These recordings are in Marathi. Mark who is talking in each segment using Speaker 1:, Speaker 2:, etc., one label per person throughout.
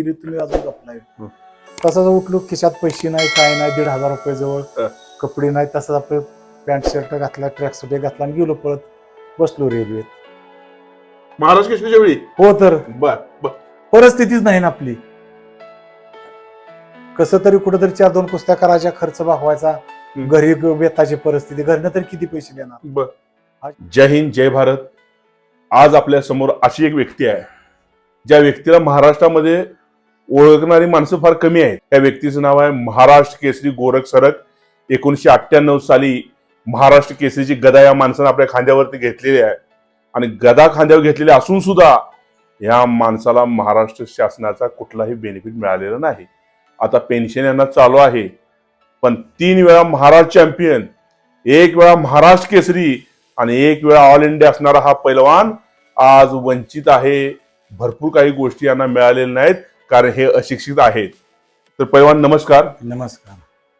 Speaker 1: तुम्ही अजून झोपलाय
Speaker 2: हं.
Speaker 1: तसंच उठलो खिशात पैसे नाही काय नाही दीड हजार रुपये जवळ. कपडे नाही तसंच आपलं पॅन्ट शर्ट घातला ट्रॅक सूट घातला आणि गेलो पळत बसलो रेल्वेत
Speaker 2: महाराज केशरीच्या वेळी
Speaker 1: हो तर.
Speaker 2: बर बर.
Speaker 1: परिस्थितीच नाही ना आपली. कसं तरी कुठेतरी चार दोन कुस्त्या करायच्या खर्च भागवायचा. घरी बेताची परिस्थिती घरनं तरी किती पैसे देणार?
Speaker 2: बर. जय हिंद जय भारत. आज आपल्यासमोर अशी एक व्यक्ती आहे ज्या व्यक्तीला महाराष्ट्रामध्ये ओळखणारी माणसं फार कमी आहेत. त्या व्यक्तीचं नाव आहे महाराष्ट्र केसरी गोरख सरक. एकोणीसशे अठ्ठ्याण्णव साली महाराष्ट्र केसरीची गदा या माणसानं आपल्या खांद्यावरती घेतलेली आहे. आणि गदा खांद्यावर घेतलेली असून सुद्धा या माणसाला महाराष्ट्र शासनाचा कुठलाही बेनिफिट मिळालेला नाही. आता पेन्शन यांना चालू आहे. पण तीन वेळा महाराष्ट्र चॅम्पियन एक वेळा महाराष्ट्र केसरी आणि एक वेळा ऑल इंडिया असणारा हा पैलवान आज वंचित आहे. भरपूर काही गोष्टी यांना मिळालेल्या नाहीत. कारण हे अशिक्षित आहेत. तर पैलवान नमस्कार.
Speaker 1: नमस्कार.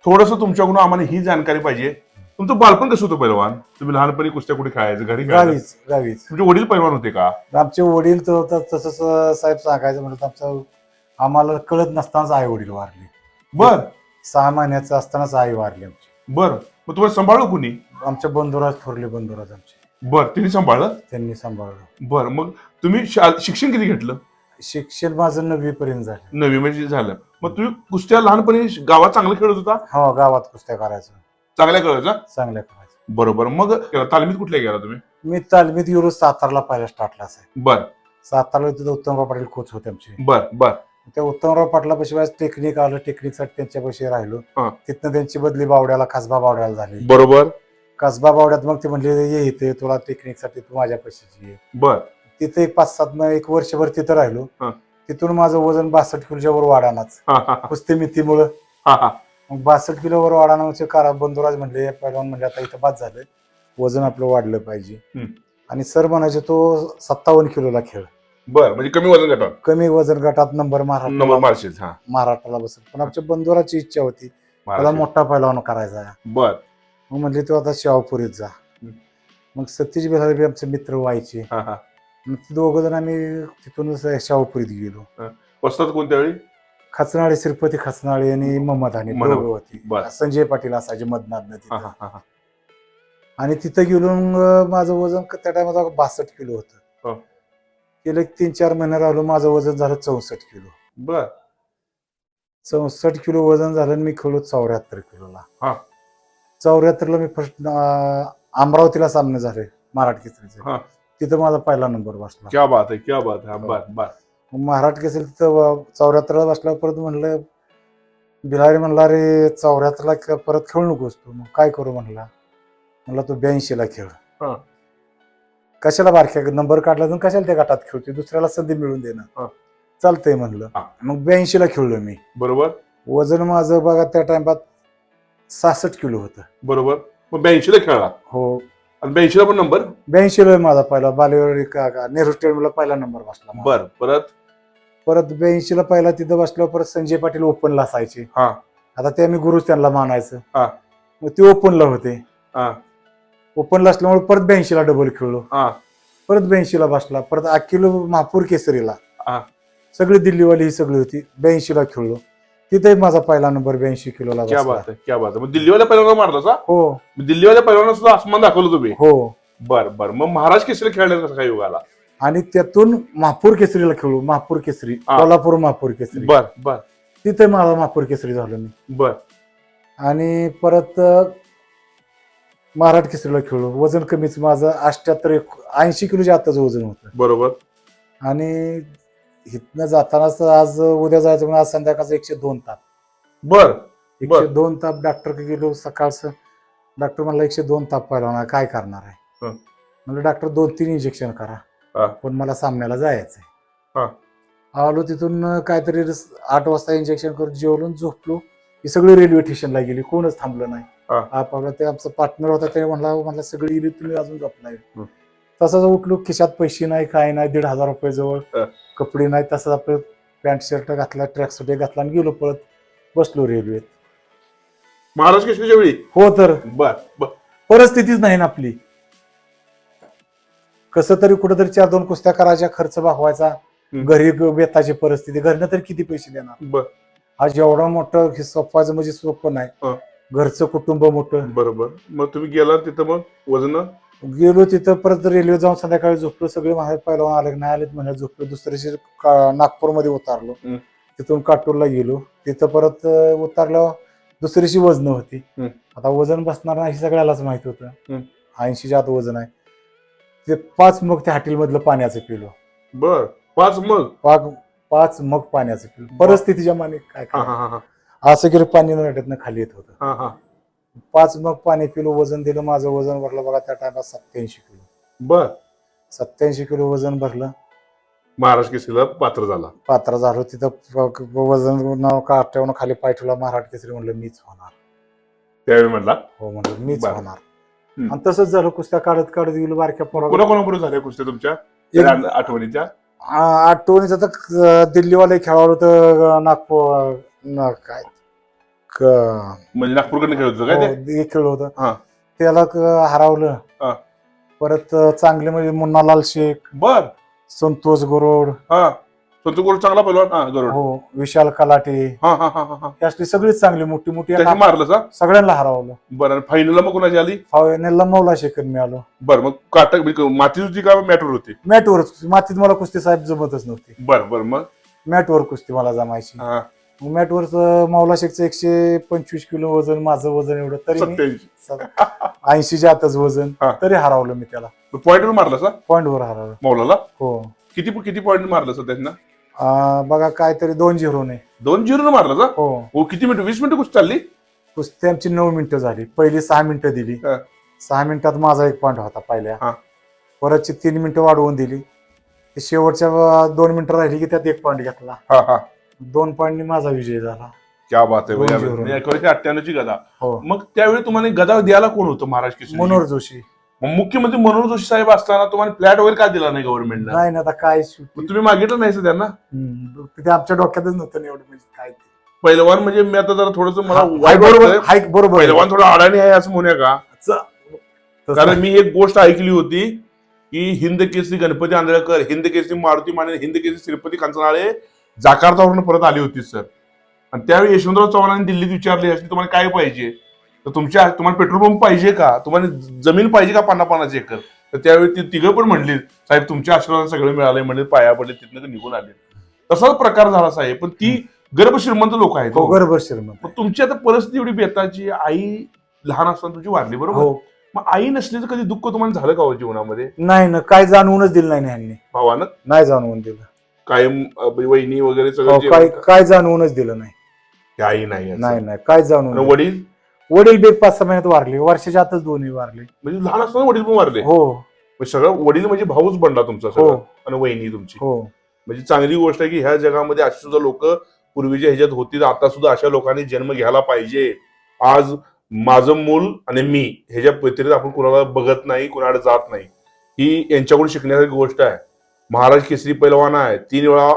Speaker 2: थोडस तुमच्याकडून आम्हाला ही जाणकारी पाहिजे. तुमचं बालपण कसं होतं पैलवान? तुम्ही लहानपणी कुस्त्या कुठे खेळायचं? घरी खेळायचं?
Speaker 1: गावीच गावीच.
Speaker 2: तुमचे वडील पैलवान होते का?
Speaker 1: आमचे वडील तर तर तसंच साहेब सांगायचं म्हणलं तर आमचं आम्हाला कळत नसतानाच आई वडील वारले.
Speaker 2: बर.
Speaker 1: सहा महिन्याचं असतानाच आई वारली आमची.
Speaker 2: बर. मग तुम्हाला सांभाळलं कुणी?
Speaker 1: आमच्या बंधुराज थोरले बंधुराज आमचे.
Speaker 2: बर. तिने सांभाळलं?
Speaker 1: त्यांनी सांभाळलं.
Speaker 2: बर. मग तुम्ही शा- शिक्षण किती घेतलं?
Speaker 1: शिक्षण माझं नववी पर्यंत झालं.
Speaker 2: नवी म्हणजे झालं. मग तुम्ही कुस्त्या लहानपणी गावात चांगलं खेळत होता?
Speaker 1: हो गावात कुस्त्या करायचं.
Speaker 2: चांगल्या खेळायचा
Speaker 1: चांगल्या करायचं
Speaker 2: बरोबर. मग तालमीत कुठल्या गेला तुम्ही?
Speaker 1: मी तालमीत गेलो सातारला पहिला स्टार्टला साहेब
Speaker 2: बर.
Speaker 1: सातारला तिथं उत्तमराव पाटील कोच होते आमचे.
Speaker 2: बर बर.
Speaker 1: त्या उत्तमराव पाटलापाशी माझं टेक्निक आलं. टेक्निकसाठी त्यांच्यापाशी राहिलो.
Speaker 2: हा.
Speaker 1: तिथनं त्यांची बदली बावड्याला कसबा बावड्याला झाली.
Speaker 2: बरोबर.
Speaker 1: कसबा बावड्यात मग ते म्हणले ये इथे तुला टेक्निकसाठी तू माझ्या पैशाची ये.
Speaker 2: बर.
Speaker 1: तिथे एक पाच सात महिने- एक वर्षभर तिथं राहिलो.
Speaker 2: हा.
Speaker 1: तिथून माझं वजन बासष्ट किलोच्या वर वाढानाच.
Speaker 2: हा हा हा.
Speaker 1: कुस्ती मितीमुळं.
Speaker 2: हा हा.
Speaker 1: मग बासष्ट किलो वर वाढाना म्हणजे कारा बंधुराज म्हणले पहिलवान म्हणले आता इथं बाद झालं. वजन आपलं वाढलं पाहिजे.
Speaker 2: हम्म.
Speaker 1: आणि सर म्हणायचे तो सत्तावन्न किलोला खेळ.
Speaker 2: बर म्हणजे कमी वजन गटात.
Speaker 1: कमी वजन गटात नंबर
Speaker 2: नंबर
Speaker 1: महाराष्ट्राला
Speaker 2: मारशील हा.
Speaker 1: महाराष्ट्राला बसेल. पण आमच्या बंधुराची इच्छा होती त्याला
Speaker 2: मारशील.
Speaker 1: मोठा पहिलवान करायचा. आहे.
Speaker 2: बर.
Speaker 1: मग म्हणले तो आता शाहपुरीत जा.
Speaker 2: हम्म.
Speaker 1: मग सतीश बिहारी बी आमचे मित्र व्हायचे.
Speaker 2: हा हा.
Speaker 1: दोघ जण आम्ही तिथून शाहपुरीत गेलो
Speaker 2: वस्तात कोणत्या वेळी
Speaker 1: खचनाळे श्रीपती खचनाळे आणि मोहम्मद. दोघं होती. संजय पाटील असायचे मधनात
Speaker 2: हा हा हा हा.
Speaker 1: आणि तिथं गेलो माझं वजन त्या टायमात बासष्ट किलो
Speaker 2: हो.
Speaker 1: होतं गेलं एक तीन चार महिने राहिलो माझं वजन झालं चौसष्ट किलो
Speaker 2: बर
Speaker 1: चौसष्ट किलो वजन झालं आणि मी खेळलो चौऱ्याहत्तर किलोला
Speaker 2: हा.
Speaker 1: चौऱ्याहत्तरला मी फर्स्ट अमरावतीला सामने झाले मराठ केसरीचे
Speaker 2: हा.
Speaker 1: तिथं माझा पहिला नंबर बसला.
Speaker 2: क्या बात आहे क्या बात आहे बर बर
Speaker 1: मग महाराज केसरी तिथं चौऱ्याहत्तरला बसला परत म्हणलं बिलारी म्हणला रे चौऱ्याहत्तरला क- परत खेळू नकोस तू. मग काय करू म्हणला? म्हणला तू ब्याऐंशीला खेळ.
Speaker 2: हा.
Speaker 1: कशाला बारक्या नंबर काढला तर कशाला त्या गटात खेळतोय? दुसऱ्याला संधी मिळून
Speaker 2: हा.
Speaker 1: देणं चालतंय म्हणलं.
Speaker 2: हा.
Speaker 1: मग ब्याऐंशीला खेळलो मी.
Speaker 2: बरोबर.
Speaker 1: वजन माझं बघा त्या टाइमात सहासष्ट किलो होतं.
Speaker 2: बरोबर. मग ब्याऐंशीला खेळला?
Speaker 1: हो.
Speaker 2: आणि ब्याऐंशीला पण नंबर
Speaker 1: ब्याऐंशीला माझा पहिला बालेवाडी का का- नेहरू स्टेडियमला पहिला नंबर बसला माझा.
Speaker 2: बर परत?
Speaker 1: परत ब्याऐंशीला पहिला तिथं बसल्यावर परत संजय पाटील ओपनला असायचे.
Speaker 2: हा.
Speaker 1: आता ते आम्ही गुरुच त्यांना मानायचं.
Speaker 2: हा.
Speaker 1: मग ते ओपनला होते.
Speaker 2: हा.
Speaker 1: ओपनला असल्यामुळे परत ब्याऐंशीला डबल खेळलो.
Speaker 2: हा.
Speaker 1: परत ब्याऐंशीला बसला. परत अकिलो महापूर केसरीला.
Speaker 2: हा.
Speaker 1: सगळी दिल्लीवाली ही सगळी होती. ब्याऐंशीला खेळलो. तिथे माझा पहिला नंबर ब्याऐंशी किलोला
Speaker 2: क्या
Speaker 1: बसला
Speaker 2: बात आहे क्या बात आहे. मग दिल्लीवाल्या पहिलवान मारला का
Speaker 1: हो.
Speaker 2: दिल्लीवाल्या पहिलवाना सुद्धा आसमान दाखवलं तुम्ही?
Speaker 1: हो.
Speaker 2: बर बर. मग महाराज केसरी खेळण्याचा कसा काय योग आला
Speaker 1: आणि त्यातून महापूर केसरीला खेळलो महापूर केसरी
Speaker 2: हा.
Speaker 1: कोल्हापूर महापूर केसरी.
Speaker 2: बर बर.
Speaker 1: तिथे माझा महापूर केसरी झालो मी
Speaker 2: बर.
Speaker 1: आणि परत अ, महाराज केसरीला खेळलो वजन कमीच माझं अष्ट्याहत्तर ऐंशी किलोच्या आताच वजन होतं.
Speaker 2: बरोबर.
Speaker 1: आणि इथनं जातानाच आज उद्या जायचं म्हणून आज संध्याकाळचं एकशे दोन ताप
Speaker 2: बर
Speaker 1: एकशे
Speaker 2: बरं.
Speaker 1: दोन ताप डॉक्टर गेलो सकाळचं डॉक्टर म्हणला एकशे दोन ताप पाहिला काय करणार आहे
Speaker 2: हं.
Speaker 1: म्हणलं डॉक्टर दोन तीन इंजेक्शन
Speaker 2: हा.
Speaker 1: करा पण मला सामन्याला जायचंय
Speaker 2: हा.
Speaker 1: आलो तिथून अं, काहीतरी रस- आठ वाजता इंजेक्शन करून जेवलो झोपलो ही सगळी रेल्वे स्टेशनला गेली कोणच थांबलं नाही
Speaker 2: हा.
Speaker 1: आपला ते आमचा पार्टनर होता ते म्हणला म्हणला सगळी गेली तुम्ही अजून झोपलाय
Speaker 2: हं.
Speaker 1: तसंच उठलो खिशात पैसे नाही काय नाही दीड हजार रुपये जवळ
Speaker 2: हा.
Speaker 1: कपडे नाही तसंच आपलं पॅन्ट शर्ट घातला ट्रॅक सूट घातला आणि गेलो पळत बसलो रेल्वेत
Speaker 2: महाराज केसरीच्या वेळी?
Speaker 1: हो तर.
Speaker 2: बर बर.
Speaker 1: परिस्थितीच नाही ना आपली. कसं तरी कुठेतरी चार दोन कुस्त्या करायच्या खर्च भागवायचा. घरी बेताची परिस्थिती. घरनं तर किती पैसे देणार?
Speaker 2: बर.
Speaker 1: आज एवढं मोठं हे सोपायचं म्हणजे सोपं नाही.
Speaker 2: हा.
Speaker 1: घरचं कुटुंब मोठं.
Speaker 2: बरोबर. मग तुम्ही गेला तिथं मग वजन?
Speaker 1: गेलो तिथं परत रेल्वे जाऊन संध्याकाळी झोपलो सगळे माझ्या पहिला आले नाही आलेत म्हणजे झोपलो. दुसऱ्या दिवशी का- नागपूरमध्ये उतारलो.
Speaker 2: हम्म.
Speaker 1: तिथून काटूरला गेलो. तिथं परत अं, उतारल्यावर दुसरीशी वजन होती.
Speaker 2: हम्म.
Speaker 1: आता वजन बसणार नाही हे सगळ्यालाच माहीत होतं.
Speaker 2: हम्म.
Speaker 1: ऐंशीच्या आत वजन आहे. ते पाच मग त्या हॉटेलमधलं पाण्याचं पिलो.
Speaker 2: बर. पाच मग?
Speaker 1: पाच पाच मग पाण्याचं पिलो. परिस्थितीच्या माने काय
Speaker 2: हा? हा हा हा.
Speaker 1: असं गेलं पाणी नट्यातनं खाली येत होतं.
Speaker 2: हा हा.
Speaker 1: पाच मग पाणी पिलो वजन दिलं माझं वजन भरलं बघा त्या टायमात सत्याऐंशी किलो.
Speaker 2: बर.
Speaker 1: सत्याऐंशी किलो वजन भरलं.
Speaker 2: महाराष्ट्र केसरीला पात्र झाला.
Speaker 1: पात्र झालो तिथं प- वजन काट्यावरून खाली पाय ठेवला महाराज केसरी म्हणलं मीच होणार.
Speaker 2: त्यावेळी म्हणला?
Speaker 1: हो म्हणलं मीच
Speaker 2: बरं.
Speaker 1: होणार.
Speaker 2: हम्म.
Speaker 1: आणि तसंच झालं कुस्त्या काढत काढत गेलो बारक्या पोरा
Speaker 2: कोणा कोणाबरोबर झाल्या कुस्त्या तुमच्या? त्या आठवणीच्या?
Speaker 1: आठवणीचं तर क- दिल्लीवाले खेळाडू तर नागपूर न- काय? क-
Speaker 2: म्हणजे नागपूरकडनं खेळत होतं काय ते?
Speaker 1: हो, एक खेळ होतं.
Speaker 2: हा.
Speaker 1: त्याला क- हरवलं.
Speaker 2: हा.
Speaker 1: परत चांगले म्हणजे मुन्नालाल शेख
Speaker 2: बर.
Speaker 1: संतोष गोरोड.
Speaker 2: हा. संतोष गोड चांगला पहिलवान? हा गरुड.
Speaker 1: हो विशाल कलाटे.
Speaker 2: हा हा हा हा हा.
Speaker 1: ही असली सगळीच चांगली मोठी मोठी
Speaker 2: त्याची मारलं का?
Speaker 1: सगळ्यांना हरवलं.
Speaker 2: बरं फायनलला मग कोणाची आली?
Speaker 1: फायनलला मौला शेखर मिळालो
Speaker 2: बरं मग काटक माती होती का मॅटर होती?
Speaker 1: मॅटवर मातीत मला कुस्ती साहेब जमतच नव्हती.
Speaker 2: बरं बरं मग?
Speaker 1: मॅटवर कुस्ती मला जमायची.
Speaker 2: हा.
Speaker 1: मॅटवरच मौला शेखचं एकशे पंचवीस किलो वजन माझं वजन एवढं तरी
Speaker 2: सत्याऐंशी.
Speaker 1: ऐंशीच्या आतच वजन
Speaker 2: हा.
Speaker 1: तरी हरवलं मी त्याला.
Speaker 2: पॉईंटवर मारलं सा
Speaker 1: पॉइंटवर हरवलं.
Speaker 2: मौलाला
Speaker 1: हो.
Speaker 2: किती किती पॉईंट मारलं सर त्यांना?
Speaker 1: अं, बघा काहीतरी दोन झिरो ने.
Speaker 2: दोन झिरो मारलं का
Speaker 1: हो.
Speaker 2: हो किती मिनिटं वीस मिनिटं कुस्ती चालली?
Speaker 1: कुस्ती आमची नऊ मिनिटं झाली. पहिली सहा मिनिटं दिली.
Speaker 2: हा.
Speaker 1: सहा मिनिटात माझा एक पॉईंट होता पहिल्या.
Speaker 2: हा.
Speaker 1: परतची तीन मिनिटं वाढवून दिली. ते शेवटच्या अं, दोन मिनिटं राहिली की त्यात एक पॉईंट घेतला.
Speaker 2: हा हा.
Speaker 1: दोन पॉईंटनी माझा विजय झाला.
Speaker 2: क्या बात आहे
Speaker 1: दोन
Speaker 2: भैया.
Speaker 1: zero.
Speaker 2: म्हणजे एकोणीसशे अठ्ठ्याण्णवची गदा.
Speaker 1: हो.
Speaker 2: मग त्यावेळी तुम्हाला गदा द्यायला कोण होतं महाराज केसरी?
Speaker 1: मनोहर जोशी.
Speaker 2: मग मुख्यमंत्री मनोहर जोशी साहेब असताना तुम्हाला फ्लॅट वगैरे का दिला नाही गव्हर्नमेंटनं
Speaker 1: नाही ना आता काय
Speaker 2: तुम्ही मागितलं नाही सर त्यांना?
Speaker 1: हम्म. ते आमच्या डोक्यातच नव्हतं ना एवढं म्हणजे काय ते.
Speaker 2: पहिलवान म्हणजे मी आता जरा थोडस मला
Speaker 1: हाय
Speaker 2: वाईट
Speaker 1: बरोबर
Speaker 2: वाटतंय. पहिलवान थोडा अडाणी आहे असं म्हणूया का?
Speaker 1: तसं-
Speaker 2: कारण मी एक गोष्ट ऐकली होती की हिंद केसरी गणपती आंधळकर हिंद केसरी मारुती माने हिंद केसरी श्रीपती कंचनाळे जाकार्तावरून परत आली होती सर. आणि त्यावेळी यशवंतराव चव्हाणांनी दिल्लीत विचारले असते तुम्हाला काय पाहिजे? तर तुमच्या तुम्हाला पेट्रोल पंप पाहिजे का? तुम्हाला जमीन पाहिजे का पन्नास पन्नास एकर? तर त्यावेळी ती तिघं पण म्हणली साहेब तुमच्या आशीर्वाद सगळे मिळाले म्हणजे पाया पडले तिथनं निघून आले. तसाच प्रकार झाला साहेब. पण ती गर्भ श्रीमंत लोक आहेत
Speaker 1: हो
Speaker 2: हो.
Speaker 1: बरोबर श्रीमंत.
Speaker 2: मग तुमची आता परिस्थिती एवढी बेताची आई लहान असताना तुझी वारली बरोबर?
Speaker 1: हो.
Speaker 2: मग आई नसल्याचं कधी दुःख तुम्हाला झालं का हो जीवनामध्ये?
Speaker 1: नाही ना काय जाणवूनच दिलं नाही
Speaker 2: भावानं?
Speaker 1: नाही जाणवून दिलं.
Speaker 2: कायम अ, वहिनी वगैरे
Speaker 1: हो,
Speaker 2: सगळं
Speaker 1: काय
Speaker 2: जेवण-
Speaker 1: काय जाणवूनच दिलं नाही.
Speaker 2: आई नाही असं.
Speaker 1: नाही नाही काय जाणवून
Speaker 2: आणि
Speaker 1: दिलं.
Speaker 2: वडील?
Speaker 1: वडील बी पाच सहा महिन्यात वारले वर्षाच्या आतच दोन्ही वारले.
Speaker 2: म्हणजे लहान असताना वडील पण मारले
Speaker 1: हो.
Speaker 2: म्हणजे सगळं वडील म्हणजे भाऊच बनला तुमचा
Speaker 1: हो.
Speaker 2: सगळं आणि वहिनी तुमची.
Speaker 1: हो.
Speaker 2: म्हणजे चांगली गोष्ट आहे की ह्या जगामध्ये अशी सुद्धा लोक पूर्वीच्या ह्याच्यात होती आता सुद्धा अशा लोकांनी जन्म घ्यायला पाहिजे. आज माझं मूल आणि मी ह्याच्या व्यतिरिक्त आपण कुणाला बघत नाही कुणाकडे जात नाही. ही यांच्याकडून शिकण्यासारखी गोष्ट आहे. महाराज केसरी पैलवान आहे. तीन वेळा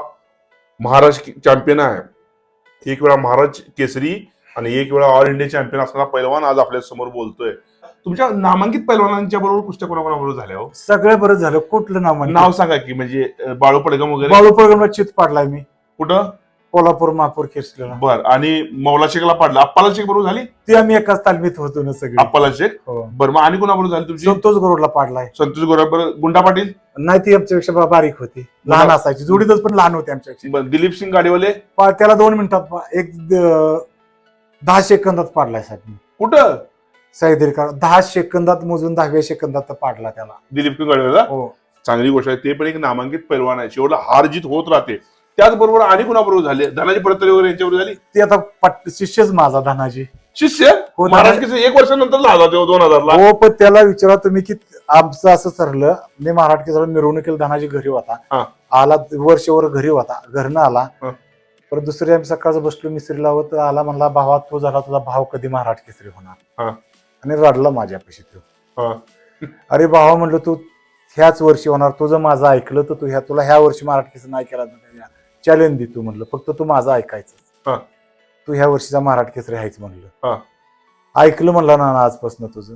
Speaker 2: महाराज चॅम्पियन आहे. एक वेळा महाराज केसरी आणि एक वेळा ऑल इंडिया चॅम्पियन असणारा पैलवान आज आपल्यासमोर बोलतोय. तुमच्या नामांकित पैलवानांच्या बरोबर कुस्त्या कोणाकोणाबरोबर झाल्या हो?
Speaker 1: सगळं बरं झालं. कुठलं नाव?
Speaker 2: नाव सांगा की म्हणजे बाळू पडगम वगैरे?
Speaker 1: बाळू प्रोग्रामला चित पाडलाय मी.
Speaker 2: कुठं?
Speaker 1: कोल्हापूर महापूर खेचलेला.
Speaker 2: बर आणि मौला शेखला पाडला. अप्पाला शेख बरोबर झाली?
Speaker 1: ते आम्ही एकाच तालमीत होतो ना सगळे.
Speaker 2: अप्पाला शेख?
Speaker 1: हो.
Speaker 2: बर मग आणि कोणाबरोबर झाली तुमची?
Speaker 1: संतोष गरोडला पाडलाय.
Speaker 2: संतोष गोराबर गुंडा पाटील?
Speaker 1: नाही ती आमच्यापेक्षा बा- बारीक होती. लहान असायची. जोडीतच पण लहान होती आमच्यापेक्षा.
Speaker 2: बर, दिलीप सिंग गाडीवाले?
Speaker 1: पा- त्याला दोन मिनिटात पा- एक द- दहा सेकंदात पाडलाय साहेब. मी
Speaker 2: कुठं?
Speaker 1: सह्याद्री का दहा सेकंदात मोजून दहाव्या सेकंदात पाडला त्याला.
Speaker 2: दिलीप सिंग गाडीवाला?
Speaker 1: हो.
Speaker 2: चांगली गोष्ट आहे. ते पण एक नामांकित पैलवान आहे. शेवटला हार जीत होत राहते. त्याचबरोबर आणि कोणाबरोबर झाले? धनाजी परतरे वगैरे यांच्याबरोबर झाली?
Speaker 1: ते आता पट- शिष्यच माझा धनाजी.
Speaker 2: शिष्य?
Speaker 1: हो,
Speaker 2: महाराज एक वर्षानंतर झाला तेव्हा दोन हजारला.
Speaker 1: हो पण त्याला विचारा तुम्ही की आमचं असं ठरलं मी मराठी केसर मिरवणुकीला धनाजी घरी
Speaker 2: हा.
Speaker 1: होता आला वर्षभर घरी होता घरनं आला.
Speaker 2: हा.
Speaker 1: परत दुसरी आम्ही सकाळचं बसलो मिस्त्री लावत आला म्हणला भावा तो झाला तुझा भाव कधी महाराज केसरी होणार?
Speaker 2: हा.
Speaker 1: आणि रडला माझ्यापाशी तो.
Speaker 2: हा.
Speaker 1: अरे भावा म्हणलं तू ह्याच वर्षी होणार तुझं माझं ऐकलं तर तू ह्या तुला ह्या वर्षी मराठी केसरी नाही केला चॅलेंज दे तू म्हणलं फक्त तू माझं. ऐकायचं तू ह्या वर्षीचा मराठी केसरी आहेच
Speaker 2: हा.
Speaker 1: म्हणलं ऐकलं म्हणलं ना आजपासून तुझं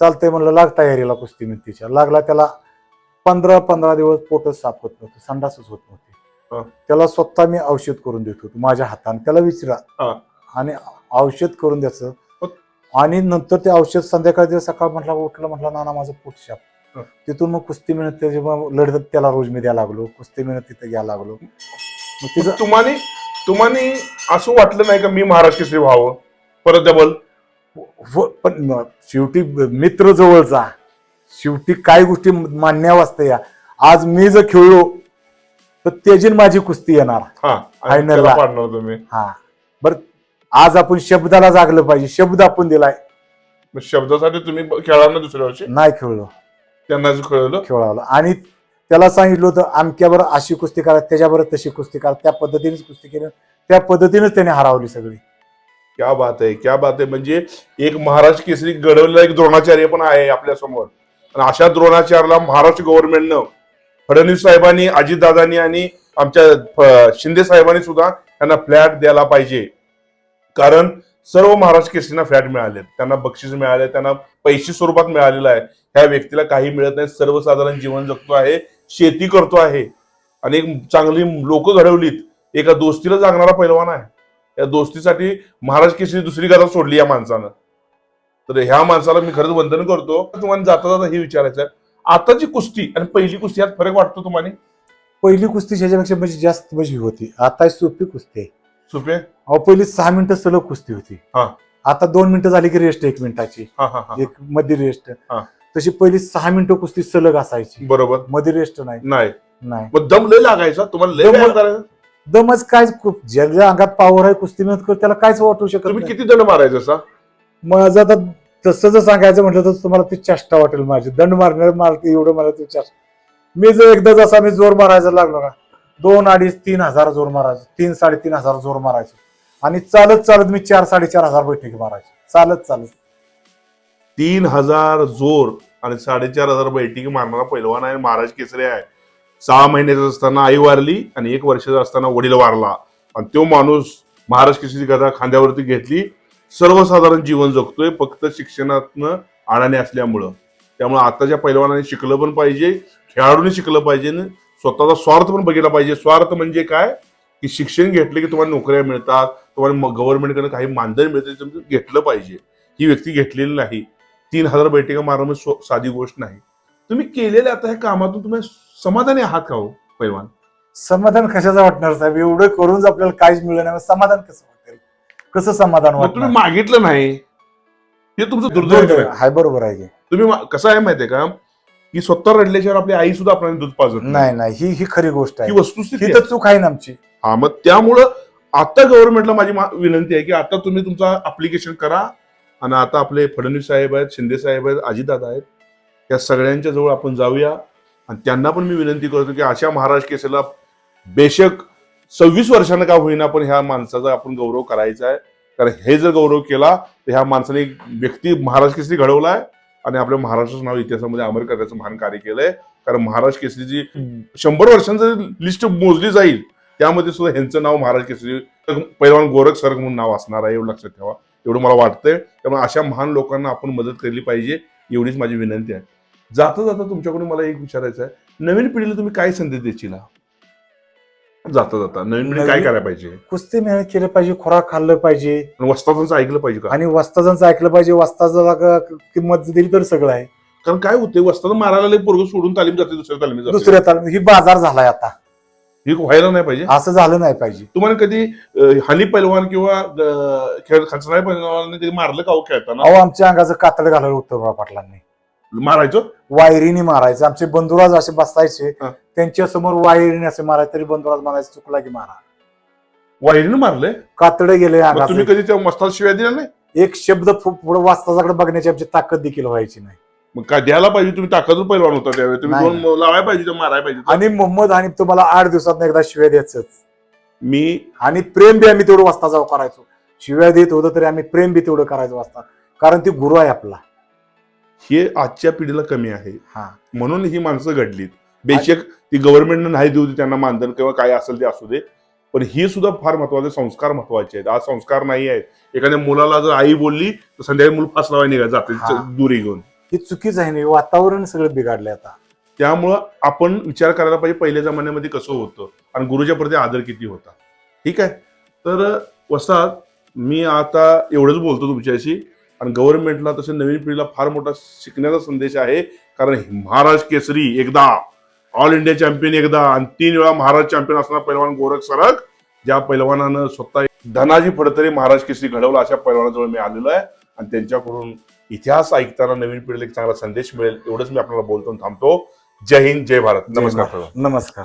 Speaker 1: चालतंय म्हणलं लाग तयारीला कुस्ती मितीच्या लागला त्याला पंधरा पंधरा दिवस पोटच साफ होत नव्हतं संडासच होत नव्हती
Speaker 2: हा.
Speaker 1: त्याला स्वतः मी औषध करून देत होतो माझ्या हाताने त्याला विचारा. आणि औषध करून द्यायचं? आणि नंतर ते औषध संध्याकाळी सकाळ म्हटलं उठलं म्हटलं नाना माझं पोट. शाप तिथून मग कुस्ती मिळत लढत त्याला रोज मी द्यायला लागलो कुस्ती मिळत तिथे घ्यायला लागलो तिचं
Speaker 2: तुम्हाला तुम्हाला असं वाटलं नाही का मी महाराष्ट्र केसरी व्हावं? परत डबल
Speaker 1: व- पण शेवटी मित्र जवळचा. शेवटी काही गोष्टी मान्य असते या. आज मी जर खेळलो तर त्याची न माझी कुस्ती येणार.
Speaker 2: हा आणि
Speaker 1: Final
Speaker 2: त्याला
Speaker 1: ला.
Speaker 2: पाडणार तुम्ही
Speaker 1: हा. बर आज आपण शब्दाला जागलं पाहिजे. शब्द आपण दिलाय.
Speaker 2: मग शब्दासाठी तुम्ही खेळणार ना दुसऱ्या वर्षी?
Speaker 1: नाही खेळलो.
Speaker 2: त्यांना जे कळलं
Speaker 1: खेळावलं. आणि त्याला सांगितलं होतं अमक्यावर अशी कुस्ती करा त्याच्याबरोबर तशी कुस्ती करा. त्या पद्धतीनेच कुस्ती केली. त्या पद्धतीनेच त्याने हरावली सगळी.
Speaker 2: क्या बात आहे क्या बात आहे. म्हणजे एक महाराष्ट्र केसरी घडवलेला एक द्रोणाचार्य पण आहे आपल्यासमोर. आणि अशा द्रोणाचार्याला महाराष्ट्र गव्हर्नमेंटनं फडणवीस साहेबांनी अजितदादांनी आणि आमच्या शिंदे साहेबांनी सुद्धा त्यांना फ्लॅट द्यायला पाहिजे. कारण सर्व महाराष्ट्र केसरींना फ्लॅट मिळाले त्यांना बक्षीस मिळाले त्यांना पैसे स्वरूपात मिळालेलं आहे. ह्या व्यक्तीला काही मिळत नाही. सर्वसाधारण जीवन जगतो आहे. शेती करतो आहे. आणि एक चांगली लोक घडवलीत. एका दोस्तीला जागणारा पैलवान आहे. या दोस्तीसाठी महाराज केसरी दुसरी गरज सोडली या माणसानं. तर ह्या माणसाला मी खरंच वंदन करतो. तुम्हाला जाता जाता हे विचारायचं आहे. आताची कुस्ती आणि पहिली कुस्ती यात फरक वाटतो तुम्हाला?
Speaker 1: पहिली कुस्ती ह्याच्यापेक्षा म्हणजे जास्त म्हणजे होती. आता सोपी कुस्ती आहे.
Speaker 2: सुपे
Speaker 1: अहो पहिली सहा मिनिटं सलग कुस्ती होती.
Speaker 2: हा.
Speaker 1: आता दोन मिनिटं झाली की रेस्ट एक मिनिटाची.
Speaker 2: हा हा हा.
Speaker 1: एक मध्ये रेस्ट
Speaker 2: हा.
Speaker 1: तशी पहिली सहा मिनिटं कुस्ती सलग असायची.
Speaker 2: बरोबर.
Speaker 1: मध्ये रेस्ट नाही.
Speaker 2: नाही.
Speaker 1: नाही.
Speaker 2: मग दम लय लागायचा? तुम्हाला लय
Speaker 1: दम-
Speaker 2: व्यायाम करायचा?
Speaker 1: दमच काय ज्याच्या अंगात पॉवर आहे कुस्ती मेहनत करतो त्याला कायच वाटू शकत
Speaker 2: तुम्ही
Speaker 1: नाही.
Speaker 2: किती दंड मारायचा असा?
Speaker 1: माझं आता तसं जर सांगायचं म्हटलं तर तुम्हाला ती चेष्टा वाटेल माझी. दंड मारणार मला एवढं मला ती चेष्टा मी जर एकदा जसा मी जोर मारायचा लागलो ना दोन अडीच तीन हजार जोर मारायचो. तीन साडेतीन हजार जोर मारायचो. आणि चालत चालत मी चार साडेचार हजार बैठकी मारायचो. चालत चालत.
Speaker 2: तीन हजार जोर आणि साडेचार हजार बैठकी मारणारा पैलवान आहे महाराज केसरी आहे. सहा महिन्याचा असताना आई वारली आणि एक वर्षाचा असताना वडील वारला. आणि तो माणूस महाराज केसरी कथा खांद्यावरती घेतली. सर्वसाधारण जीवन जगतोय फक्त शिक्षणातनं अडाणी असल्यामुळं. त्यामुळे आताच्या पैलवानाने शिकलं पण पाहिजे खेळाडूने शिकलं पाहिजे आणि स्वतःचा स्वार्थ पण बघितला पाहिजे. स्वार्थ म्हणजे काय? की शिक्षण घेतले की तुम्हाला नोकऱ्या मिळतात तुम्हाला गव्हर्नमेंटकडे काही मानधन मिळतं घेतलं पाहिजे. ही व्यक्ती घेतलेली नाही. तीन हजार बैठका मारणं म्हणजे साधी गोष्ट नाही. तुम्ही केलेल्या आता ह्या कामातून तुम्ही समाधानी आहात का हो पैलवान?
Speaker 1: समाधान कशाचं वाटणार साहेब? एवढं करूनच आपल्याला काहीच मिळलं नाही समाधान कसं वाटेल? कसं समाधान
Speaker 2: मग तुम्ही मागितलं नाही. हे तुमचं दुर्दैव आहे.
Speaker 1: बरोबर आहे की.
Speaker 2: तुम्ही कसं आहे माहितीये का? की स्वतः रडल्याशिवाय आपली आई सुद्धा आपल्याला दूध पाजत
Speaker 1: नाही. नाही ही ही खरी गोष्ट आहे.
Speaker 2: वस्तुस्थिती
Speaker 1: ही चूक आहे ना आमची.
Speaker 2: हा मग त्यामुळं आता गव्हर्नमेंटला माझी विनंती आहे की आता तुम्ही तुमचा अप्लिकेशन करा. आणि आता आपले फडणवीस साहेब आहेत शिंदे साहेब आहेत अजितदादा आहेत या सगळ्यांच्या जवळ आपण जाऊया. आणि त्यांना पण मी विनंती करतो की अशा महाराष्ट्र केसला बेशक सव्वीस वर्षानं का होईना पण ह्या माणसाचा आपण गौरव करायचा आहे. कारण हे जर गौरव केला तर ह्या माणसाने एक व्यक्ती महाराज केसरी घडवला आहे आणि आपल्या महाराष्ट्राचं नाव इतिहासामध्ये अमर करण्याचं महान कार्य केलंय. कारण महाराष्ट्र केसरीची शंभर वर्षांचं लिस्ट मोजली जाईल. त्यामध्ये सुद्धा ह्यांचं नाव महाराज केसरी पहिलवान गोरख सरक म्हणून नाव असणार आहे एवढं लक्षात ठेवा. एवढं मला वाटतंय. त्यामुळे अशा महान लोकांना आपण मदत केली पाहिजे एवढीच माझी विनंती आहे. जाता जाता तुमच्याकडून मला एक विचारायचं आहे. नवीन पिढीला तुम्ही काय संदेश देशील? जाता जाता. नवीन पिढी काय करायला पाहिजे?
Speaker 1: कुस्ती मेहनत केलं पाहिजे खुराक खाल्लं पाहिजे.
Speaker 2: आणि वस्तादांचं ऐकलं पाहिजे का?
Speaker 1: आणि वस्ताजांचं ऐकलं पाहिजे. वस्ताजाला क- किंमत दिली तर सगळं आहे.
Speaker 2: कारण काय होते वस्ताद मारायला पोरग सोडून तालीम जाते दुसऱ्या तालीम
Speaker 1: दुसऱ्या तालमीत ही बाजार झालाय आता.
Speaker 2: हे व्हायला नाही पाहिजे?
Speaker 1: असं झालं नाही पाहिजे.
Speaker 2: तुम्हाला कधी अं, हानी पैलवान किंवा अं, खेळ पैलवान कधी मारलं का हो खेळताना?
Speaker 1: अहो आमच्या अंगाचं कातड घालायला उत्तरराव पाटलांनी.
Speaker 2: मारायचं?
Speaker 1: वायरीने मारायचं. आमचे बंधुराज असे बसायचे.
Speaker 2: हा.
Speaker 1: त्यांच्यासमोर वायरीने असे मारायचे तरी बंधुराज मारायचं चुकला की मारा.
Speaker 2: वाहिनीनं मारलंय?
Speaker 1: कातड गेले
Speaker 2: मग तुम्ही
Speaker 1: अंगाचे.
Speaker 2: कधी त्या मस्ताला शिव्या दिल्या नाही?
Speaker 1: एक शब्द पुढे वाचताकडे बघण्याची आमची ताकद देखील व्हायची नाही.
Speaker 2: मग काय द्यायला पाहिजे तुम्ही ताकदून पैलवान होता त्यावेळी. तुम्ही
Speaker 1: नाही,
Speaker 2: दोन लावायला पाहिजे तर मारायला पाहिजे.
Speaker 1: आणि मोहम्मद हनीफ तुम्हाला आठ दिवसात एकदा शिव्या द्यायचंच.
Speaker 2: मी
Speaker 1: आणि प्रेम बी आम्ही तेवढं वाचता जाऊ करायचो. शिव्या देत होतं तरी आम्ही प्रेम बी तेवढं करायचं वाचता. कारण ती गुरु आहे आपला.
Speaker 2: हे आजच्या पिढीला कमी आहे.
Speaker 1: हा.
Speaker 2: म्हणून ही माणसं घडलीत. बेशक ती गव्हर्नमेंटनं नाही देऊ दे त्यांना मानधन किंवा काय असेल ते असू दे. पण ही सुद्धा फार महत्त्वाचे संस्कार महत्त्वाचे आहेत. आज संस्कार नाही आहेत. एखाद्या मुलाला जर आई बोलली तर संध्याकाळी मुलं फास लावायला निघा जाते
Speaker 1: हा.
Speaker 2: दुरी घेऊन.
Speaker 1: ही चुकीच आहे नाही वातावरण सगळं बिघडलंय आता.
Speaker 2: त्यामुळं आपण विचार करायला पाहिजे पहिल्या जमान्यामध्ये कसं होतं आणि गुरुच्या प्रती आदर किती होता. ठीक आहे? तर वसाहत मी आता एवढंच बोलतो तुमच्याशी. आणि गव्हर्नमेंटला तसं नवीन पिढीला फार मोठा शिकण्याचा संदेश आहे. कारण महाराज केसरी एकदा ऑल इंडिया चॅम्पियन एकदा आणि तीन वेळा महाराज चॅम्पियन असणारा पैलवान गोरख सरक ज्या पैलवानानं स्वतः धनाजी फडतरे महाराज केसरी घडवला अशा पैलवानाजवळ मी आलेलो आहे. आणि त्यांच्याकडून इतिहास ऐकताना नवीन पिढीला एक चांगला संदेश मिळेल एवढंच मी आपल्याला बोलतो थांबतो. जय हिंद जय भारत. नमस्कार
Speaker 1: नमस्कार.